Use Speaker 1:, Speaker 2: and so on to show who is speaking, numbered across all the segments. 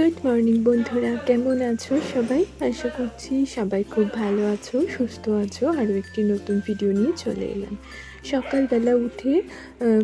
Speaker 1: Good morning বন্ধুরা, কেমন আছো সবাই? আশা করছি সবাই খুব ভালো আছো, সুস্থ আছো, আরও একটি নতুন ভিডিও নিয়ে চলে এলাম। সকালবেলা উঠে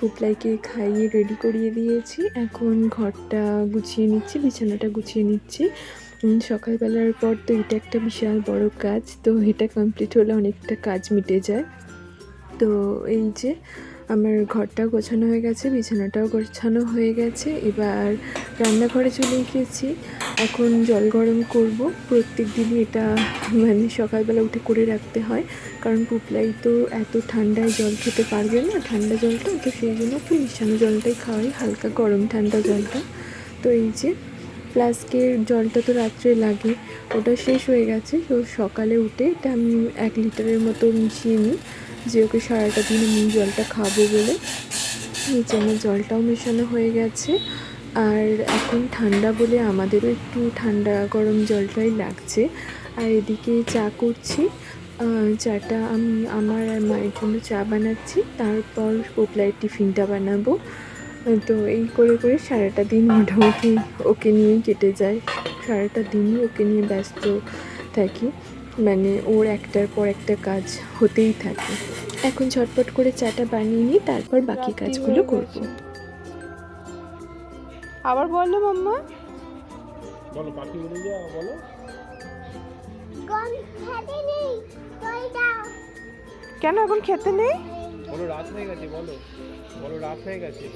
Speaker 1: পুপলাইকে খাইয়ে রেডি করিয়ে দিয়েছি। এখন ঘরটা গুছিয়ে নিচ্ছি, বিছানাটা গুছিয়ে নিচ্ছি। সকালবেলার পর তো এটা একটা বিশাল বড় কাজ, তো এটা কমপ্লিট হলে অনেকটা কাজ মিটে যায়। তো এই যে আমার ঘরটাও গোছানো হয়ে গেছে, বিছানাটাও গোছানো হয়ে গেছে। এবার রান্নাঘরে চলে এসেছি। এখন জল গরম করব। প্রত্যেক দিনই এটা মানে সকালবেলা উঠে করে রাখতে হয়। কারণ পুপলাই তো এত ঠান্ডায় জল খেতে পারবে না, ঠান্ডা জলটা, তো সেই জন্য একটু মিশানো জলটাই খাওয়াই, হালকা গরম ঠান্ডা জলটা। তো এই যে, ফ্লাস্কের জলটা তো রাত্রে লাগে, ওটা শেষ হয়ে গেছে। তো সকালে উঠে এটা আমি এক লিটারের মতো মিশিয়ে নিই। যে ওকে সারাটা দিন আমি জলটা খাব বলে। নিচে আমার জলটাও মেশানো হয়ে গেছে। আর এখন ঠান্ডা বলে আমাদেরও একটু ঠান্ডা গরম জলটাই লাগছে। আর এদিকে চা করছি। চাটা আমি আমার আর মায়ের জন্য চা বানাচ্ছি। তারপর পোপলাইয়ের টিফিনটা বানাবো। তো এই করে করে সারাটা দিন মোটামুটি ওকে নিয়েই কেটে যায়। সারাটা দিনই ওকে নিয়ে ব্যস্ত থাকি। মানে ওর একটার পর একটা কাজ হতেই থাকে। এখন ঝটপট করে চাটা বানিয়ে নিই তারপর বাকি কাজগুলো করব।
Speaker 2: আবার বলল মাম্মা।
Speaker 3: বলো পাখি উড়ে যা বলো।
Speaker 2: কেন এখন খেতে নেই?
Speaker 3: বলো রাত হয়ে গেছে বলো। বলো রাত হয়ে গেছে।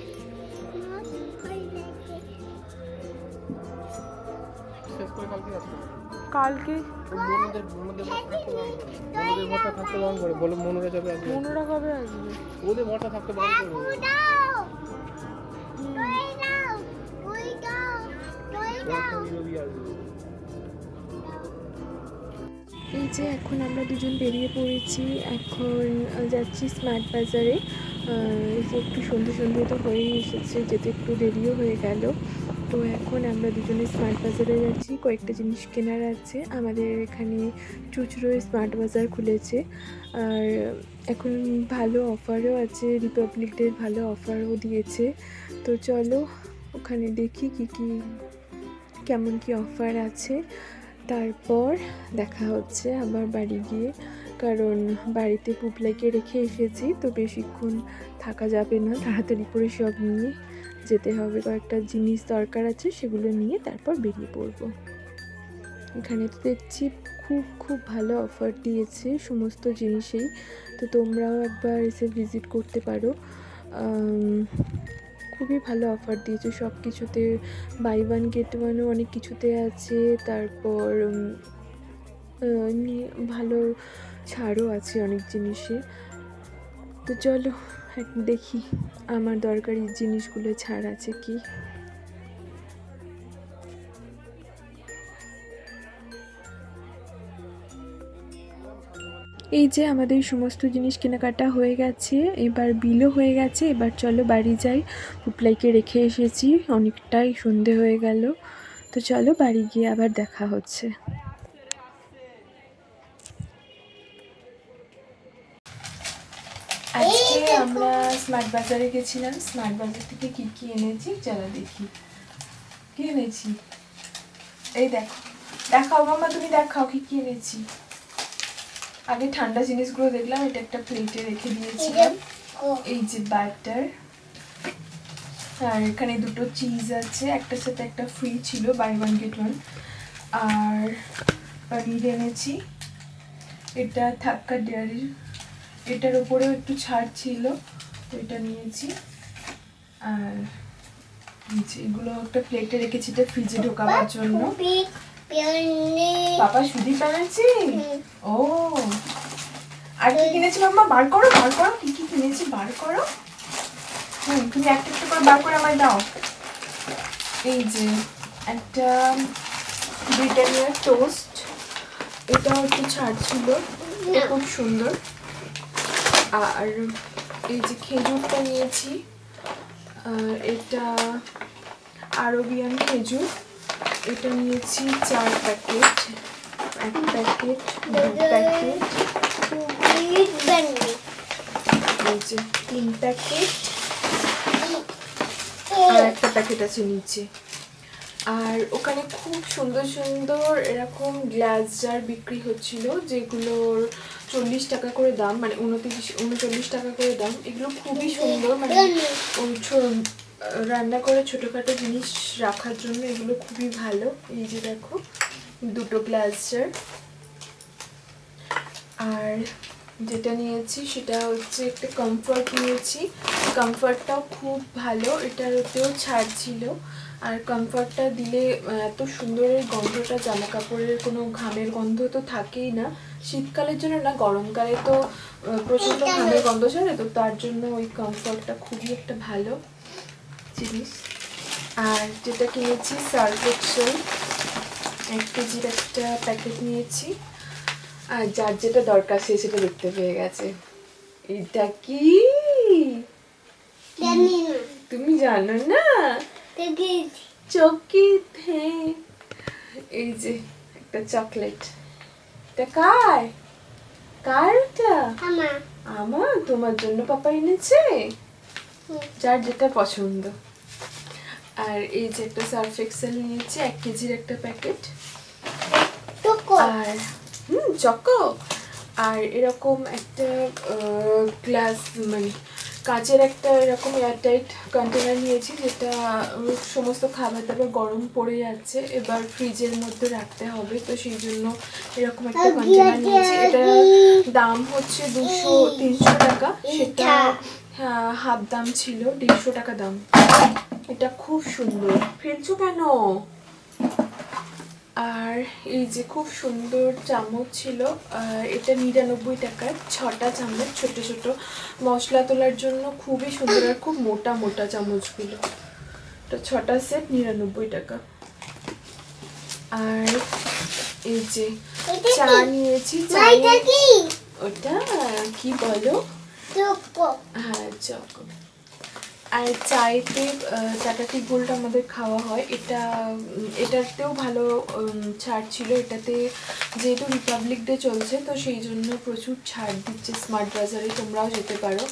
Speaker 3: শেষ করে কালকে আসব
Speaker 2: কালকে?
Speaker 1: এই যে এখন আমরা দুজন বেরিয়ে পড়েছি, এখন যাচ্ছি স্মার্ট বাজারে একটু সন্ধে সন্ধে তো হয়েই এসেছে, যেতে একটু দেরিও হয়ে গেল। তো এখন আমরা দুজনে স্মার্ট বাজারে যাচ্ছি। কয়েকটা জিনিস কেনার আছে। আমাদের এখানে চুচড়োয় স্মার্ট বাজার খুলেছে। আর এখন ভালো অফারও আছে। রিপাবলিক ডের ভালো অফারও দিয়েছে। তো চলো ওখানে দেখি কি কি, কেমন কি অফার আছে। তারপর দেখা হচ্ছে আবার বাড়ি গিয়ে। কারণ বাড়িতে পুপলাইকে রেখে এসেছি। তো বেশিক্ষণ থাকা যাবে না। তাড়াতাড়ি করে সব নিয়ে যেতে হবে, কয়েকটা জিনিস দরকার আছে সেগুলো নিয়ে তারপর বেরিয়ে পড়ব। এখানে তো দেখছি খুব খুব ভালো অফার দিয়েছে সমস্ত জিনিসেই। তো তোমরাও একবার এসে ভিজিট করতে পারো। খুবই ভালো অফার দিয়েছে। সব কিছুতে বাই ওয়ান গেট ওয়ানও অনেক কিছুতে আছে। তারপর এমনি ভালো ছাড়ও আছে অনেক জিনিসে। তো চলো দেখি আমার দরকারি জিনিসগুলো ছাড় আছে কি? এই যে আমাদের সমস্ত জিনিস কেনাকাটা হয়ে গেছে, এবার বিলও হয়ে গেছে, এবার চলো বাড়ি যাই। পুপলাইকে রেখে এসেছি, অনেকটাই সন্ধে হয়ে গেল। তো চলো বাড়ি গিয়ে আবার দেখা হচ্ছে আজকে আমরা স্মার্ট বাজারে গেছিলাম। স্মার্ট বাজার থেকে কি কি এনেছি চলো দেখি। কি এনেছি? এই দেখো। দেখাও মামা তুমি দেখাও কি কি এনেছি। আগে ঠান্ডা জিনিসগুলো দেখলাম, এটা একটা প্লেটে রেখে দিয়েছিলাম। এই যে বাটার আর এখানে দুটো চিজ আছে, একটার সাথে একটা ফ্রি ছিল বাই ওয়ান গেট ওয়ান আর পনির এনেছি। এটা থাক্কা ডেয়ারির এটার উপরেও একটু ছাড় ছিল। তো এটা নিয়েছি। আর এগুলো একটা প্লেটে রেখেছি এটা ফ্রিজে ঢোকাবার জন্য। বাবা সুদীপ বানাচ্ছি? ও। আর কি কিনেছি মাম্মা বার করো বার করো। কি কি কিনেছি? বার করো। হুম তুমি একটা একটা করে বার করে আমায় দাও। এই যে একটা ব্রিটানিয়ার টোস্ট এটাও একটু ছাড় ছিল। এটা খুব সুন্দর। আর এই যে খেজুরটা নিয়েছি এটা আরবিয়ান খেজুর। এটা নিয়েছি চার প্যাকেট, এক প্যাকেট, দু প্যাকেট। তিন প্যাকেট, আর একটা প্যাকেট আছে নিচে। আর ওখানে খুব সুন্দর সুন্দর এরকম গ্লাস জার বিক্রি হচ্ছিল, যেগুলোর চল্লিশ টাকা করে দাম মানে উনত্রিশ, উনচল্লিশ টাকা করে দাম। এগুলো খুবই সুন্দর মানে রান্না করে ছোটোখাটো জিনিস রাখার জন্য এগুলো খুবই ভালো। এই যে দেখো, দুটো গ্লাসজার আর যেটা নিয়েছি সেটা হচ্ছে একটা কমফর্ট নিয়েছি। কমফর্টটাও খুব ভালো, এটার ওতেও ছাড় ছিল। আর কমফর্টটা দিলে এত সুন্দরের গন্ধটা জামা কাপড়ের কোনো ঘামের গন্ধ তো থাকেই না। শীতকালের জন্য না গরমকালে তো প্রচণ্ড ঘামের গন্ধ ছাড়ে তো তার জন্য ওই কমফর্টটা খুবই একটা ভালো জিনিস। আর যেটা কিনেছি সার্ফ এক্সেল এক কেজির একটা প্যাকেট নিয়েছি। আর যার যেটা দরকার সে সেটা দেখতে পেয়ে গেছে। এটা কি? তুমি জানো না?
Speaker 4: দেখেছি
Speaker 1: চকি থে এই যে একটা চকলেট এটা কার? কার এটা
Speaker 4: আমার।
Speaker 1: আমার? তোমার জন্য পাপা এনেছে? যার যেটা পছন্দ। আর এই যে একটা সার্ফ এক্সেল নিয়েছি এক কেজির একটা প্যাকেট। আর হুম চকো। আর এরকম একটা গ্লাস মানে কাঁচের একটা এরকম এয়ারটাইট কন্টেনার নিয়েছি যেটা সমস্ত খাবার দাবার গরম পড়ে যাচ্ছে এবার ফ্রিজের মধ্যে রাখতে হবে তো সেই জন্য এরকম একটা কন্টেনার নিয়েছি। এটা দাম হচ্ছে দুশো তিনশো টাকা সেটা হ্যাঁ, হাফ দাম ছিল দেড়শো টাকা দাম। এটা খুব সুন্দর। ফেলছো কেন? আর এই যে খুব সুন্দর চামচ ছিল এটা নিরানব্বই টাকার ছটা চামচ ছোট ছোট মশলা তোলার জন্য খুবই সুন্দর আর খুব মোটা মোটা চামচগুলো। তো ছটা সেট নিরানব্বই টাকা। আর এই যে চা নিয়েছি
Speaker 4: কি?
Speaker 1: ওটা কি বলো? হ্যাঁ চকো আর চাইতে চাটাটি গোলটা আমাদের খাওয়া হয়। এটা এটাতেও ভালো ছাড় ছিল। এটাতে যেহেতু রিপাবলিক ডে চলছে, তো সেই জন্য প্রচুর ছাড় দিচ্ছে স্মার্ট বাজারে তোমরাও যেতে পারো।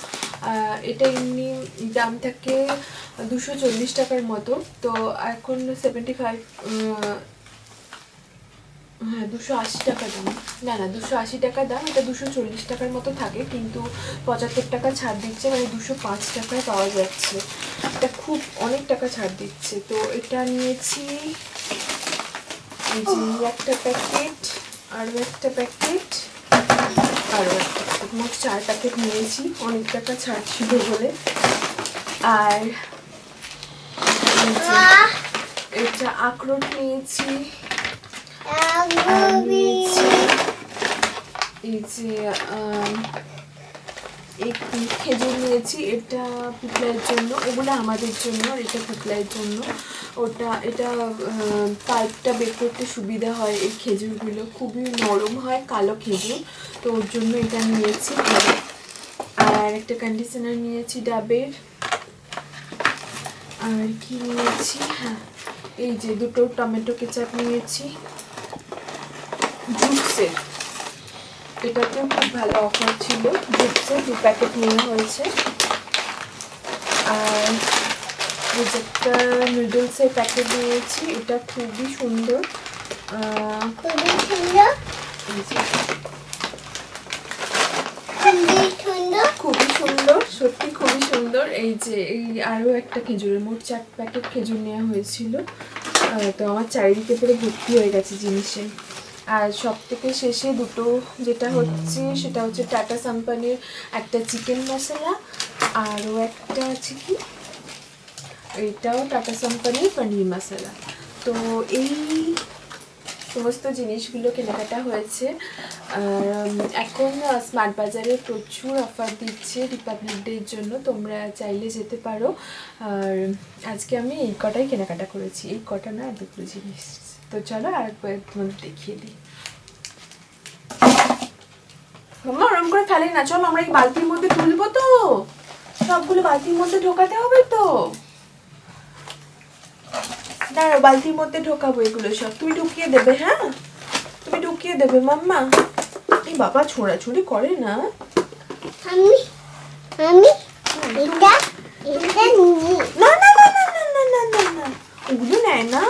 Speaker 1: এটা এমনি দাম থাকে দুশো টাকার মতো। তো এখন সেভেন্টি ফাইভ হ্যাঁ দুশো আশি টাকা দাম। না না দুশো আশি টাকা দাম এটা দুশো চল্লিশ টাকার মতো থাকে কিন্তু পঁচাত্তর টাকা ছাড় দিচ্ছে মানে দুশো পাঁচ টাকায় পাওয়া যাচ্ছে। এটা খুব অনেক টাকা ছাড় দিচ্ছে। তো এটা নিয়েছি একটা প্যাকেট আরও একটা প্যাকেট আরও একটা প্যাকেট। মোট চার প্যাকেট নিয়েছি অনেক টাকা ছাড় ছিল বলে। আর এটা আখরোট নিয়েছি। এই যে এই খেজুর নিয়েছি, এটা পুতলার জন্য ওগুলো আমাদের জন্য এটা পুতলার জন্য। ওটা, এটা পাইপটা বের করতে সুবিধা হয় এই খেজুরগুলো। খুবই নরম হয়, কালো খেজুর। তো ওর জন্য এটা নিয়েছি। আর একটা কন্ডিশনার নিয়েছি ডাবের। আর কি নিয়েছি? হ্যাঁ এই যে দুটো টমেটো কেচাপ নিয়েছি। জুসের এটাতেও খুব ভালো অফার ছিল। জুসে দু প্যাকেট নেওয়া হয়েছে। আর একটা নুডলসের প্যাকেট নিয়েছি। এটা খুবই সুন্দর।
Speaker 4: খুবই সুন্দর। খুবই সুন্দর।
Speaker 1: সত্যি খুবই সুন্দর। এই যে এই আরও একটা খেজুরের মোট চার প্যাকেট খেজুর নেওয়া হয়েছিল। তো আমার চারিদিকে পুরো ভর্তি হয়ে গেছে জিনিসে। আর সব থেকে শেষে দুটো যেটা হচ্ছে, সেটা হচ্ছে টাটা কোম্পানির একটা চিকেন মশলা আরও একটা আছে কি? এইটাও টাটা কোম্পানির পনির মশলা। তো এই সমস্ত জিনিসগুলো কেনাকাটা হয়েছে। আর এখন স্মার্ট বাজারে প্রচুর অফার দিচ্ছে রিপাবলিক ডের জন্য। তোমরা চাইলে যেতে পারো। আর, আজকে আমি এই কটাই কেনাকাটা করেছি। এই কটা না দুটো জিনিস। তো চলো আর একবার তোমাদের দেখিয়ে দিই মাম্মা ওরম করে ফেলে না চলো আমরা এই বালতির মধ্যে তুলবো তো সবগুলো বালতির মধ্যে ঢোকাতে হবে তো দাঁড়াও বালতির মধ্যে ঢোকাবো এগুলো সব তুমি ঢুকিয়ে দেবে হ্যাঁ তুমি ঢুকিয়ে দেবে মাম্মা এই বাবা ছোড়াছুড়ি করে না
Speaker 4: আমি আমি এটা এটা
Speaker 1: না না না না না না না না ওগুলো নেয় না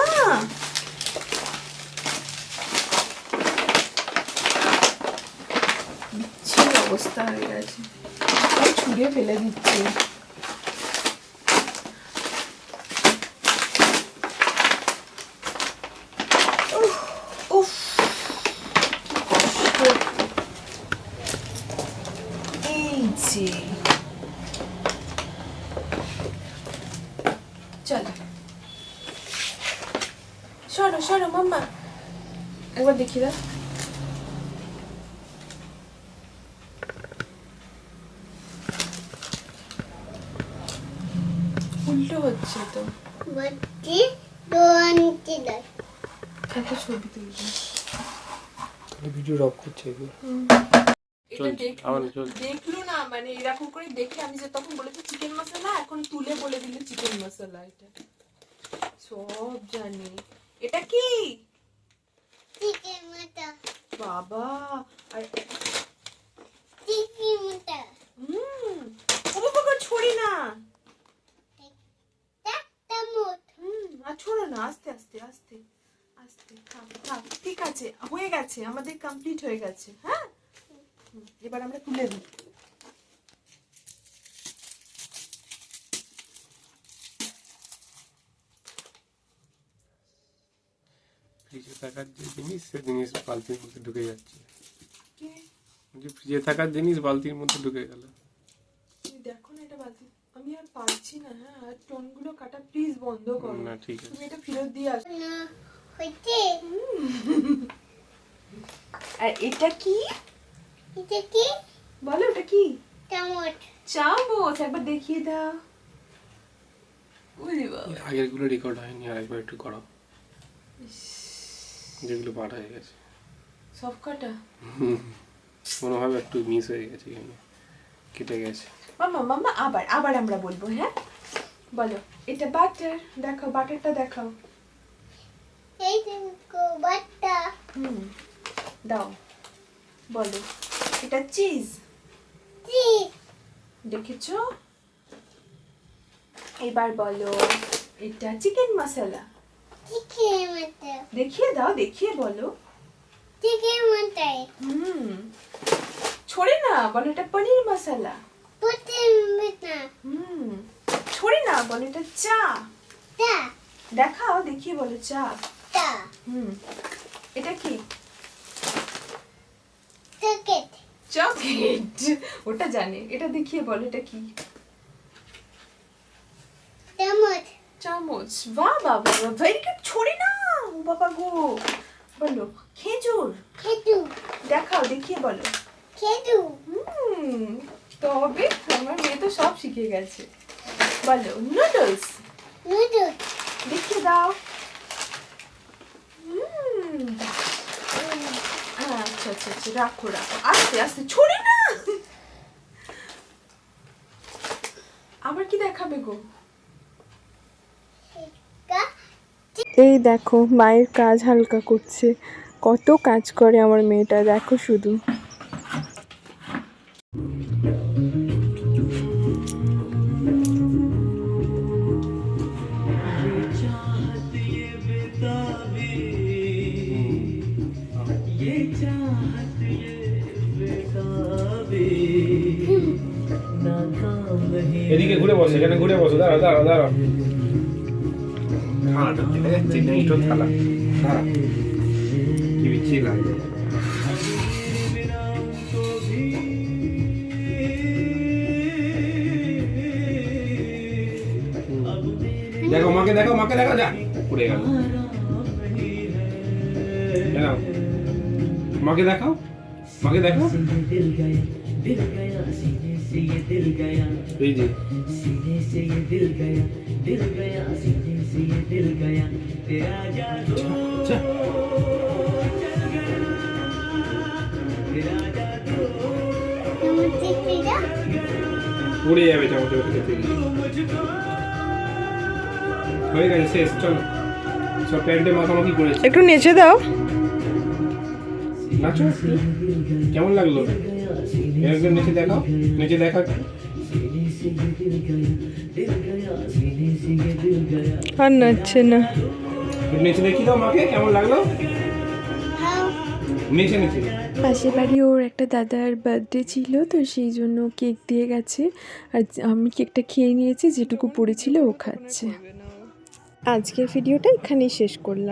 Speaker 1: অবস্থা হয়ে গেছে সব ছুঁড়ে ফেলে দিচ্ছে উফ, উফ, কি কষ্ট। এই যে চলো সরো সরো মাম্মা একবার দেখি দাও উল্টো হচ্ছে তো
Speaker 4: বলছি তো আনতে দেয়
Speaker 1: এত ছবি তুলবে।
Speaker 3: ভিডিও রব করছে এগুলো।
Speaker 1: দেখল না মানে এরকম করে দেখে আমি যে তখন বলেছি চিকেন মশলা এখন তুলে বলে দিলে চিকেন মশলা এটা। সব জানি। এটা কি?
Speaker 4: চিকেন
Speaker 1: বাবা আর
Speaker 4: চিকেন মাটা
Speaker 1: হুম। ও বাবা ছড়ি না
Speaker 4: একটা মোট
Speaker 1: হুম আর ছোড়ো না আস্তে আস্তে আস্তে আস্তে থাক থাক ঠিক আছে হয়ে গেছে আমাদের কমপ্লিট হয়ে গেছে হ্যাঁ? এবার আমরা তুলে দিই
Speaker 3: ফ্রিজে থাকার যে জিনিস সে জিনিস বালতির মধ্যে ঢুকে যাচ্ছে। ফ্রিজে থাকার জিনিস বালতির মধ্যে ঢুকে গেল
Speaker 1: তুমি দেখো না এটা বাতি আমি আর পারছি না হ্যাঁ আর টোনগুলো কাটা প্লিজ বন্ধ করো।
Speaker 3: না ঠিক আছে।
Speaker 1: তুমি এটা ফেরত দিয়ে আসো।
Speaker 4: না হয়েছে।
Speaker 1: আর এটা কি?
Speaker 4: এটা কি?
Speaker 1: বলো এটা কি?
Speaker 4: চামচ।
Speaker 1: চামচ একবার দেখিয়ে দাও। ওরে বাবা।
Speaker 3: আগেরগুলো রেকর্ড হয়নি আর একবার একটু করো যেগুলো পার হয়ে গেছে।
Speaker 1: সব কটা
Speaker 3: কোনোভাবে একটু মিস হয়ে গেছে এখানে কেটে গেছে।
Speaker 1: মামা মামা আবার আবার আমরা বলব হ্যাঁ? বলো এটা বাটার দেখাও বাটারটা দেখাও।
Speaker 4: এই দেখো বাটা
Speaker 1: হুম দাও বলো এটা চিজ
Speaker 4: চিজ
Speaker 1: দেখেছ? এবার বলো এটা চিকেন মশলা
Speaker 4: চিকেন মাটা
Speaker 1: দেখিয়ে দাও দেখিয়ে বলো।
Speaker 4: চিকেন মাটাই
Speaker 1: হুম ছড়ে না বলো এটা পনির মশলা হুম ছড়ে না বলো এটা চা। দেখাও দেখিয়ে বলো চা। হুম এটা কি? চকলেট। ওটা জানে। এটা দেখিয়ে বলো এটা কি?
Speaker 4: চামচ।
Speaker 1: চামচ। বাহ বাবা ভেরি গুড ছড়ে না? ও বাবা গো। বলো খেজুর।
Speaker 4: খেজু
Speaker 1: দেখাও দেখিয়ে বলো।
Speaker 4: খেজু
Speaker 1: হুম তবে আমার মেয়ে তো সব শিখে গেছে। বলো নুডলস
Speaker 4: নুডলস
Speaker 1: দেখিয়ে দাও। আচ্ছা আচ্ছা আচ্ছা রাখো রাখো। আস্তে আস্তে ছড়ে না। আবার কি দেখাবে গো?
Speaker 2: এই দেখো মায়ের কাজ হালকা করছে। কত কাজ করে আমার মেয়েটা দেখো শুধু।
Speaker 3: এদিকে ঘুরে বসে, এখানে ঘুরে বসো দাঁড়া দাঁড়া দাঁড়া দেখো মাকে দেখো মাকে, দেখো, যা। পড়ে গেল। মাকে দেখাও। মাকে দেখো। উড়ে যাবে হয়ে গেছে, শেষ, চল। সব প্যান্টে মাখামাখি করেছে।
Speaker 2: একটু নেচে দাও।
Speaker 3: নাচো? কেমন লাগল? নিচে দেখাও। নিচে দেখা
Speaker 2: আর নাচছে না।
Speaker 3: নিচে দেখি তো কেমন লাগল? হ্যাঁ।
Speaker 1: পাশে বাড়ি ওর একটা দাদার বার্থডে ছিল তো সেই জন্য কেক দিয়ে গেছে। আর আমি কেকটা খেয়ে নিয়েছি যেটুকু পড়েছিল ও খাচ্ছে।
Speaker 2: আজকের ভিডিওটা এখানেই শেষ করলাম।